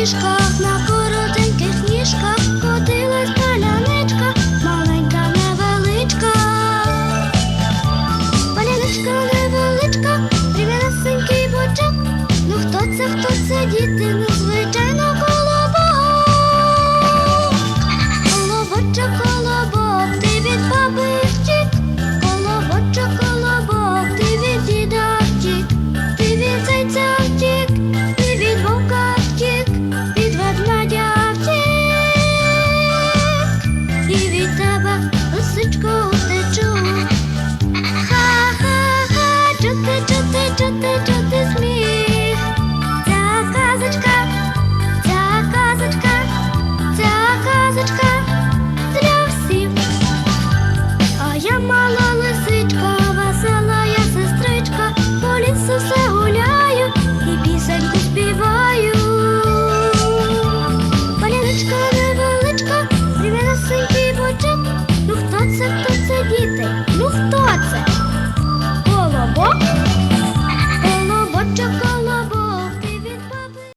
доріжках, на коротеньких ніжках ходилась паляничка, маленька невеличка, паляничка невеличка, рівнесенький бочок. Ну хто це, хто це діти ну, незвичайно? the door.